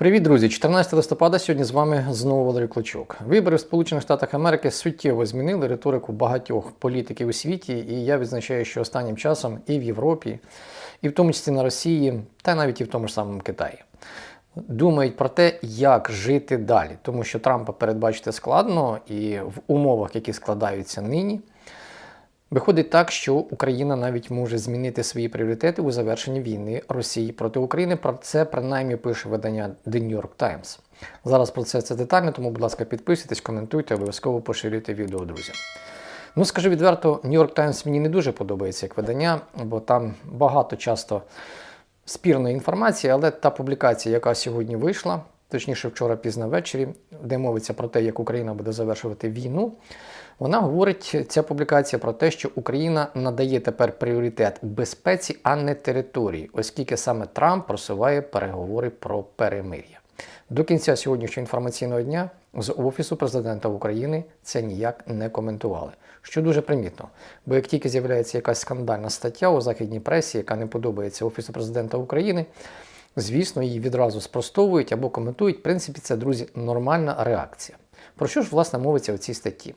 Привіт, друзі! 14 листопада сьогодні з вами знову Валерій Клочок. Вибори в Сполучених Штатах Америки суттєво змінили риторику багатьох політиків у світі, і я відзначаю, що останнім часом і в Європі, і в тому числі на Росії, та навіть і в тому ж самому Китаї. Думають про те, як жити далі, тому що Трампа передбачити складно, і в умовах, які складаються нині, Виходить так, що Україна навіть може змінити свої пріоритети у завершенні війни Росії проти України. Про це принаймні пише видання The New York Times. Зараз про це це детально, тому, будь ласка, підписуйтесь, коментуйте, обов'язково поширюйте відео друзям. Ну, скажу відверто, New York Times мені не дуже подобається як видання, бо там багато часто спірної інформації, але та публікація, яка сьогодні вийшла, точніше вчора пізно ввечері, де мовиться про те, як Україна буде завершувати війну. Вона говорить ця публікація про те, що Україна надає тепер пріоритет безпеці, а не території, оскільки саме Трамп просуває переговори про перемир'я. До кінця сьогоднішнього інформаційного дня з Офісу президента України це ніяк не коментували, що дуже примітно. Бо як тільки з'являється якась скандальна стаття у західній пресі, яка не подобається Офісу президента України, звісно, її відразу спростовують або коментують. В принципі, це, друзі, нормальна реакція. Про що ж власне мовиться в цій статті?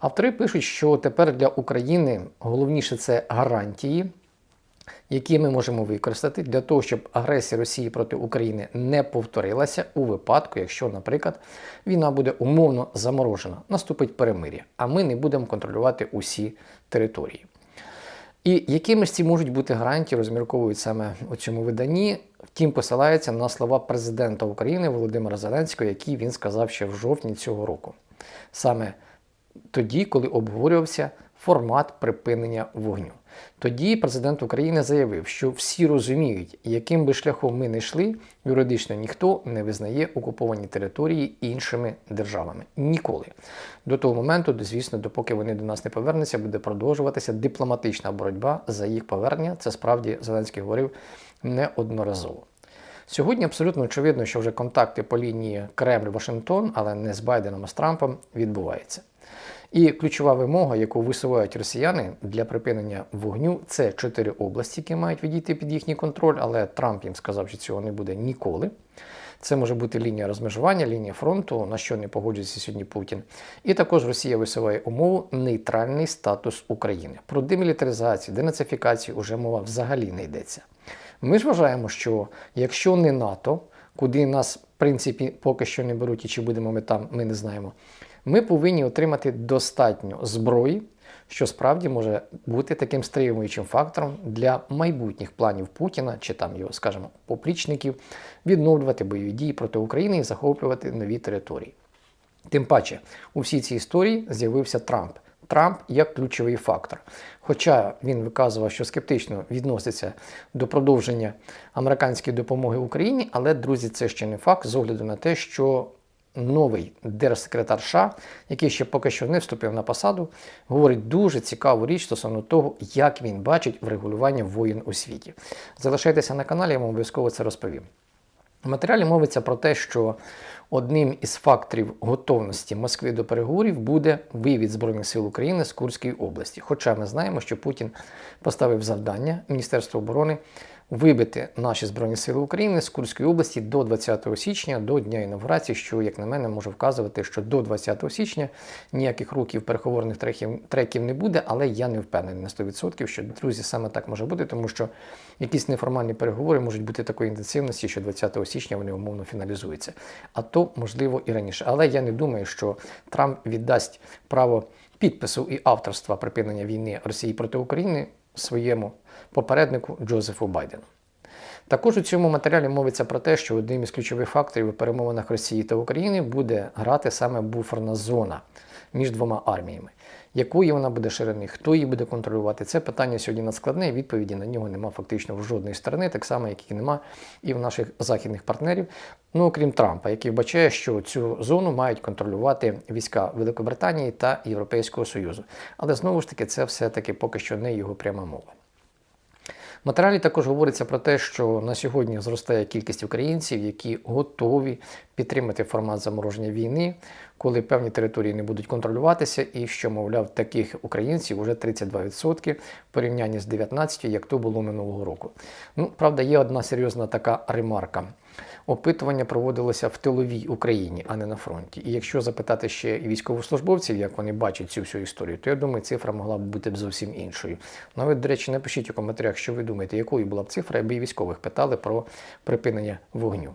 Автори пишуть, що тепер для України головніше це гарантії, які ми можемо використати для того, щоб агресія Росії проти України не повторилася у випадку, якщо, наприклад, війна буде умовно заморожена, наступить перемир'я, а ми не будемо контролювати усі території. І якими ж ці можуть бути гарантії, розмірковують саме у цьому виданні. Втім, посилається на слова президента України Володимира Зеленського, які він сказав ще в жовтні цього року. Саме тоді, коли обговорювався формат припинення вогню. Тоді президент України заявив, що всі розуміють, яким би шляхом ми не йшли, юридично ніхто не визнає окуповані території іншими державами. Ніколи. До того моменту, звісно, допоки вони до нас не повернуться, буде продовжуватися дипломатична боротьба за їх повернення. Це справді Зеленський говорив неодноразово. Сьогодні абсолютно очевидно, що вже контакти по лінії Кремль-Вашингтон, але не з Байденом, а з Трампом, відбуваються. І ключова вимога, яку висувають росіяни для припинення вогню, це чотири області, які мають відійти під їхній контроль, але Трамп їм сказав, що цього не буде ніколи. Це може бути лінія розмежування, лінія фронту, на що не погоджується сьогодні Путін. І також Росія висуває умову нейтральний статус України. Про демілітаризацію, денацифікацію уже мова взагалі не йдеться. Ми ж вважаємо, що якщо не НАТО, куди нас, в принципі, поки що не беруть, і чи будемо ми там, ми не знаємо ми повинні отримати достатньо зброї, що справді може бути таким стримуючим фактором для майбутніх планів Путіна чи там його, скажімо, поплічників відновлювати бойові дії проти України і захоплювати нові території. Тим паче, у всій цій історії з'явився Трамп. Трамп як ключовий фактор. Хоча він виказував, що скептично відноситься до продовження американської допомоги Україні, але, друзі, це ще не факт з огляду на те, що новий держсекретар США, який ще поки що не вступив на посаду, говорить дуже цікаву річ стосовно того, як він бачить врегулювання воєн у світі. Залишайтеся на каналі, я вам обов'язково це розповім. В матеріалі мовиться про те, що одним із факторів готовності Москви до переговорів буде вивід Збройних сил України з Курської області. Хоча ми знаємо, що Путін поставив завдання Міністерству оборони вибити наші Збройні Сили України з Курської області до 20 січня, до Дня інавгурації, що, як на мене, може вказувати, що до 20 січня ніяких років переговорних треків, треків не буде, але я не впевнений на 100%, що, друзі, саме так може бути, тому що якісь неформальні переговори можуть бути такої інтенсивності, що 20 січня вони умовно фіналізуються. А то, можливо, і раніше. Але я не думаю, що Трамп віддасть право підпису і авторства припинення війни Росії проти України своєму попереднику Джозефу Байдену. Також у цьому матеріалі мовиться про те, що одним із ключових факторів у перемовинах Росії та України буде грати саме буферна зона між двома арміями. Якої вона буде ширини, хто її буде контролювати? Це питання сьогодні надскладне, відповіді на нього нема фактично в жодної сторони, так само, як і нема і в наших західних партнерів, ну окрім Трампа, який вбачає, що цю зону мають контролювати війська Великобританії та Європейського Союзу. Але знову ж таки, це все-таки поки що не його пряма мова. В матеріалі також говориться про те, що на сьогодні зростає кількість українців, які готові підтримати формат замороження війни, коли певні території не будуть контролюватися, і що, мовляв, таких українців уже 32% в порівнянні з 19%, як то було минулого року. Ну, правда, є одна серйозна така ремарка. Опитування проводилося в тиловій Україні, а не на фронті. І якщо запитати ще військовослужбовців, як вони бачать цю всю історію, то я думаю, цифра могла б бути б зовсім іншою. Навіть, до речі, напишіть у коментарях, що ви думаєте, якою була б цифра, аби військових питали про припинення вогню.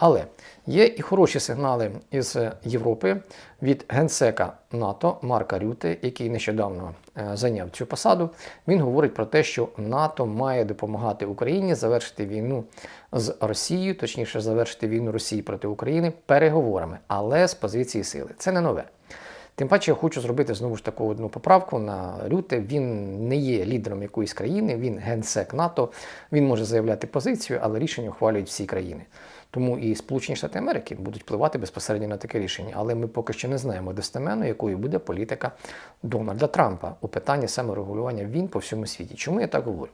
Але є і хороші сигнали із Європи від генсека НАТО Марка Рюте, який нещодавно е, зайняв цю посаду. Він говорить про те, що НАТО має допомагати Україні завершити війну з Росією, точніше, завершити війну Росії проти України переговорами, але з позиції сили. Це не нове. Тим паче я хочу зробити знову ж таку одну поправку на Рюте. Він не є лідером якоїсь країни, він генсек НАТО. Він може заявляти позицію, але рішення ухвалюють всі країни. Тому і Сполучені Штати Америки будуть впливати безпосередньо на таке рішення. Але ми поки що не знаємо достеменно, якою буде політика Дональда Трампа у питанні саморегулювання війн по всьому світі. Чому я так говорю?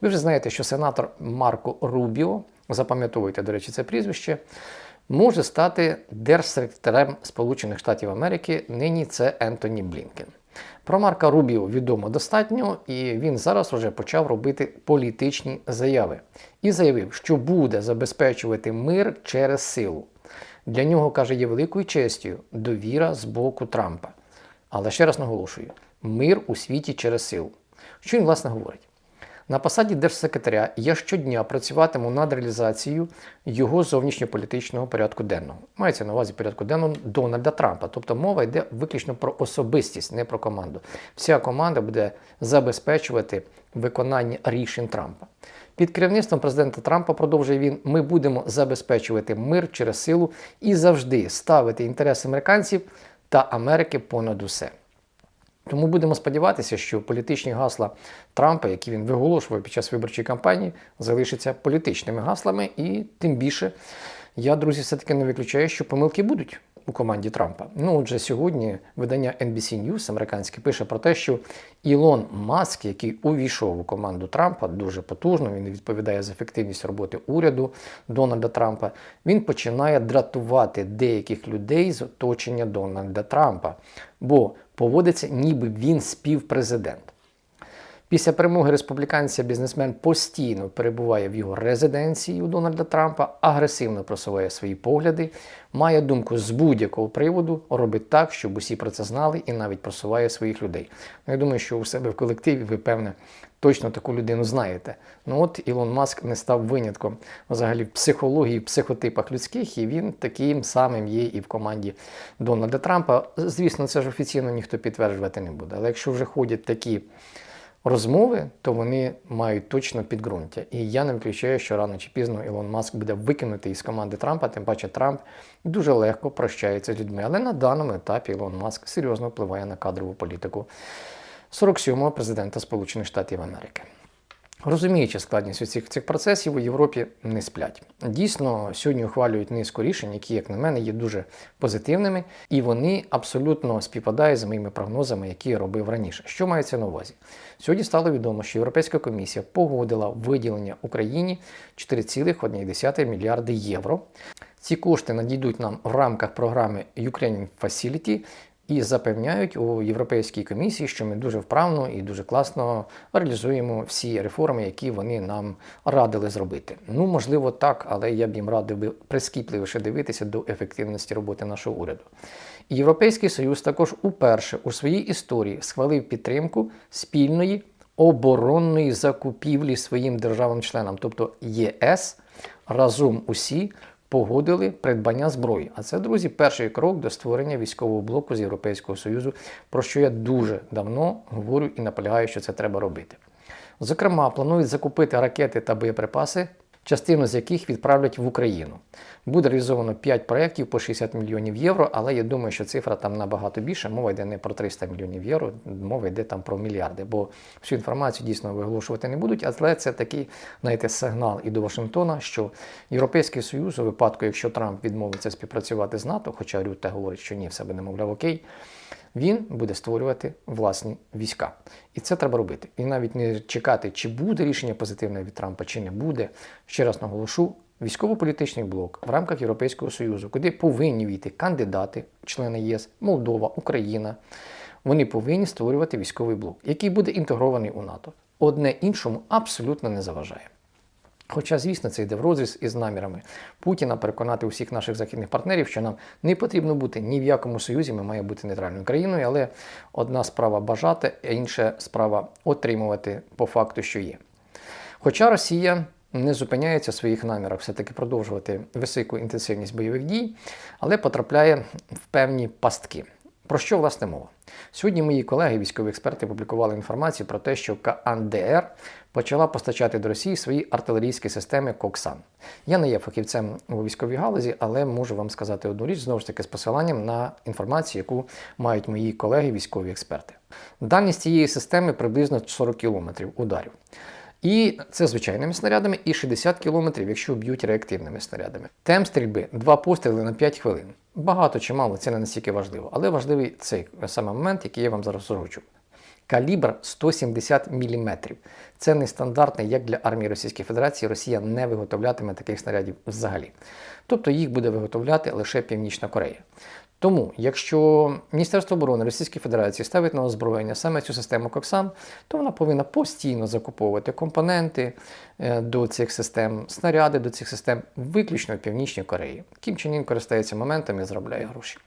Ви вже знаєте, що сенатор Марко Рубіо, запам'ятовуйте, до речі, це прізвище, може стати держсекретарем Сполучених Штатів Америки. Нині це Ентоні Блінкен. Про Марка Рубіо відомо достатньо, і він зараз вже почав робити політичні заяви. І заявив, що буде забезпечувати мир через силу. Для нього, каже, є великою честю довіра з боку Трампа. Але ще раз наголошую: мир у світі через силу. Що він, власне, говорить? На посаді держсекретаря я щодня працюватиму над реалізацією його зовнішньополітичного порядку денного. Мається на увазі порядку денного Дональда Трампа. Тобто мова йде виключно про особистість, не про команду. Вся команда буде забезпечувати виконання рішень Трампа. Під керівництвом президента Трампа продовжує він: ми будемо забезпечувати мир через силу і завжди ставити інтереси американців та Америки понад усе. Тому будемо сподіватися, що політичні гасла Трампа, які він виголошував під час виборчої кампанії, залишаться політичними гаслами, і тим більше я, друзі, все-таки не виключаю, що помилки будуть у команді Трампа. Ну, отже, сьогодні видання NBC News американське пише про те, що Ілон Маск, який увійшов у команду Трампа, дуже потужно, він відповідає за ефективність роботи уряду Дональда Трампа. Він починає дратувати деяких людей з оточення Дональда Трампа, бо поводиться, ніби він співпрезидент. Після перемоги республіканця бізнесмен постійно перебуває в його резиденції у Дональда Трампа, агресивно просуває свої погляди, має думку з будь-якого приводу, робить так, щоб усі про це знали і навіть просуває своїх людей. Ну, я думаю, що у себе в колективі ви, певне, точно таку людину знаєте. Ну от Ілон Маск не став винятком взагалі в психології, в психотипах людських, і він таким самим є і в команді Дональда Трампа. Звісно, це ж офіційно ніхто підтверджувати не буде. Але якщо вже ходять такі розмови, то вони мають точно підґрунтя. І я не виключаю, що рано чи пізно Ілон Маск буде викинутий із команди Трампа, тим паче Трамп дуже легко прощається з людьми. Але на даному етапі Ілон Маск серйозно впливає на кадрову політику 47-го президента Сполучених Штатів Америки. Розуміючи складність усіх цих процесів, у Європі не сплять. Дійсно, сьогодні ухвалюють низку рішень, які, як на мене, є дуже позитивними, і вони абсолютно співпадають з моїми прогнозами, які я робив раніше. Що мається на увазі? Сьогодні стало відомо, що Європейська комісія погодила виділення Україні 4,1 мільярди євро. Ці кошти надійдуть нам в рамках програми Ukrainian Facility, і запевняють у Європейській комісії, що ми дуже вправно і дуже класно реалізуємо всі реформи, які вони нам радили зробити. Ну, можливо, так, але я б їм радив би прискіпливіше дивитися до ефективності роботи нашого уряду. Європейський Союз також уперше у своїй історії схвалив підтримку спільної оборонної закупівлі своїм державам-членам, тобто ЄС разом усі погодили придбання зброї. А це, друзі, перший крок до створення військового блоку з Європейського Союзу, про що я дуже давно говорю і наполягаю, що це треба робити. Зокрема, планують закупити ракети та боєприпаси частину з яких відправлять в Україну. Буде реалізовано 5 проєктів по 60 мільйонів євро, але я думаю, що цифра там набагато більша. Мова йде не про 300 мільйонів євро, мова йде там про мільярди, бо всю інформацію дійсно виголошувати не будуть. Але це такий знаєте, сигнал і до Вашингтона, що Європейський Союз у випадку, якщо Трамп відмовиться співпрацювати з НАТО, хоча Рюте говорить, що ні, все буде мовляв окей він буде створювати власні війська. І це треба робити. І навіть не чекати, чи буде рішення позитивне від Трампа, чи не буде. Ще раз наголошу. Військово-політичний блок в рамках Європейського Союзу, куди повинні війти кандидати, члени ЄС, Молдова, Україна, вони повинні створювати військовий блок, який буде інтегрований у НАТО. Одне іншому абсолютно не заважає. Хоча, звісно, це йде в розріз із намірами Путіна переконати усіх наших західних партнерів, що нам не потрібно бути ні в якому союзі, ми маємо бути нейтральною країною, але одна справа бажати, а інша справа отримувати по факту, що є. Хоча Росія не зупиняється в своїх намірах все-таки продовжувати високу інтенсивність бойових дій, але потрапляє в певні пастки. Про що власне мова? Сьогодні мої колеги, військові експерти, публікували інформацію про те, що КНДР почала постачати до Росії свої артилерійські системи Коксан. Я не є фахівцем у військовій галузі, але можу вам сказати одну річ знову ж таки з посиланням на інформацію, яку мають мої колеги, військові експерти. Дальність цієї системи приблизно 40 кілометрів ударів. І це звичайними снарядами, і 60 кілометрів, якщо б'ють реактивними снарядами. Темп стрільби два постріли на 5 хвилин. Багато чи мало, це не настільки важливо, але важливий цей саме момент, який я вам зараз озвучу. Калібр 170 мм. Це нестандартний як для армії Російської Федерації. Росія не виготовлятиме таких снарядів взагалі. Тобто їх буде виготовляти лише Північна Корея. Тому, якщо Міністерство оборони Російської Федерації ставить на озброєння саме цю систему Коксан, то вона повинна постійно закуповувати компоненти е, до цих систем, снаряди до цих систем, виключно в Північній Кореї. Кім Чен Ін користається моментами і заробляє гроші.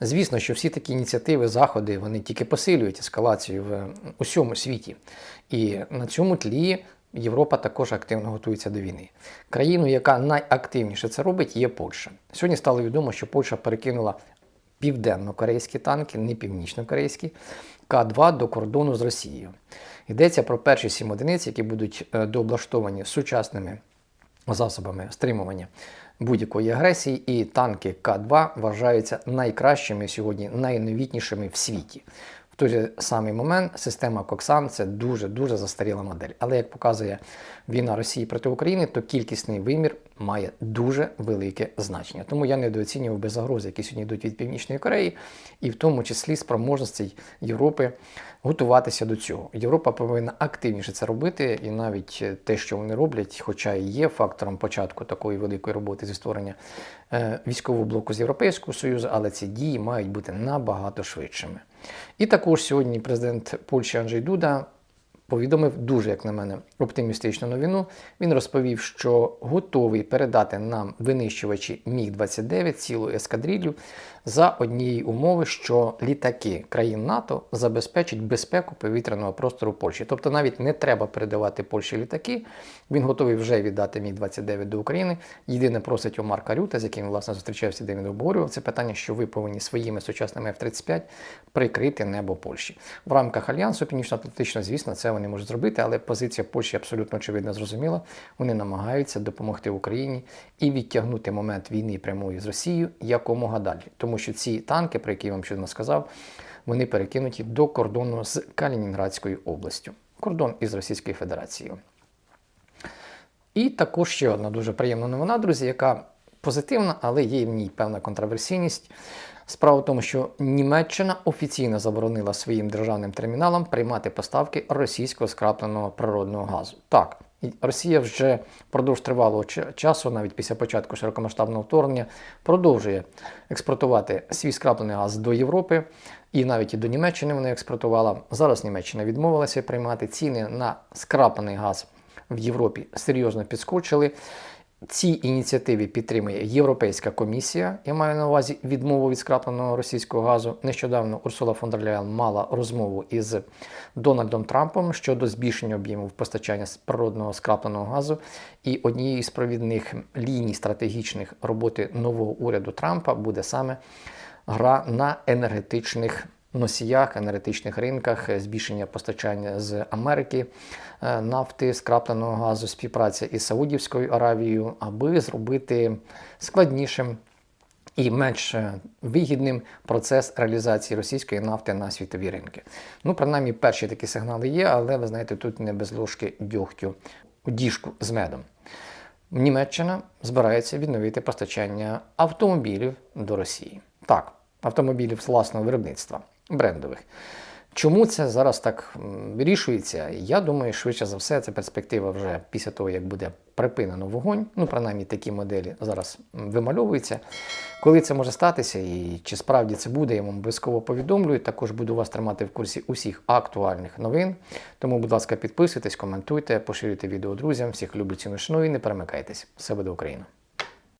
Звісно, що всі такі ініціативи, заходи, вони тільки посилюють ескалацію в усьому світі. І на цьому тлі Європа також активно готується до війни. Країною, яка найактивніше це робить, є Польща. Сьогодні стало відомо, що Польща перекинула південно-корейські танки, не північно-корейські, К-2 до кордону з Росією. Йдеться про перші сім одиниць, які будуть е, дооблаштовані сучасними засобами стримування будь-якої агресії, і танки К-2 вважаються найкращими сьогодні, найновітнішими в світі. Той же самий момент система Коксан це дуже-дуже застаріла модель. Але як показує війна Росії проти України, то кількісний вимір має дуже велике значення. Тому я недооцінював би загрози, які сьогодні йдуть від Північної Кореї, і в тому числі спроможності Європи готуватися до цього. Європа повинна активніше це робити, і навіть те, що вони роблять, хоча і є фактором початку такої великої роботи зі створення е, військового блоку з Європейського Союзу, але ці дії мають бути набагато швидшими. І також сьогодні президент Польщі Анджей Дуда повідомив дуже, як на мене, оптимістичну новину. Він розповів, що готовий передати нам винищувачі Міг-29 цілу ескадрилью за однієї умови, що літаки країн НАТО забезпечать безпеку повітряного простору Польщі. Тобто навіть не треба передавати Польщі літаки. Він готовий вже віддати Міг-29 до України. Єдине просить у Марка Рюта, з яким власне зустрічався, де він обговорював це питання, що ви повинні своїми сучасними F-35 прикрити небо Польщі. В рамках альянсу Північно-Атлантичного, звісно, це вони можуть зробити, але позиція Польщі абсолютно очевидно зрозуміла. Вони намагаються допомогти Україні і відтягнути момент війни прямої з Росією якомога далі. Тому що ці танки, про які я вам щойно сказав, вони перекинуті до кордону з Калінінградською областю, кордон із Російською Федерацією. І також ще одна дуже приємна новина, друзі, яка позитивна, але є в ній певна контроверсійність. Справа в тому, що Німеччина офіційно заборонила своїм державним терміналам приймати поставки російського скрапленого природного газу. Так, Росія вже впродовж тривалого часу, навіть після початку широкомасштабного вторгнення, продовжує експортувати свій скраплений газ до Європи, і навіть і до Німеччини вона експортувала. Зараз Німеччина відмовилася приймати ціни на скраплений газ в Європі серйозно підскочили. Цій ініціативі підтримує Європейська комісія. Я маю на увазі відмову від скрапленого російського газу. Нещодавно Урсула фон дер Ляєн мала розмову із Дональдом Трампом щодо збільшення об'ємів постачання природного скрапленого газу. І однією з провідних ліній стратегічних роботи нового уряду Трампа буде саме гра на енергетичних носіях, енергетичних ринках, е, збільшення постачання з Америки е, нафти, скрапленого газу, співпраця із Саудівською Аравією, аби зробити складнішим. І менш е, вигідним процес реалізації російської нафти на світові ринки. Ну, принаймні, перші такі сигнали є, але ви знаєте, тут не без ложки дьогтю діжку з медом. Німеччина збирається відновити постачання автомобілів до Росії. Так, автомобілів власного виробництва брендових. Чому це зараз так вирішується? Я думаю, швидше за все, це перспектива вже після того, як буде припинено вогонь. Ну, принаймні, такі моделі зараз вимальовуються. Коли це може статися і чи справді це буде, я вам обов'язково повідомлю. Також буду вас тримати в курсі усіх актуальних новин. Тому, будь ласка, підписуйтесь, коментуйте, поширюйте відео друзям. Всіх люблю ціну шаную і не перемикайтесь. Все буде Україна!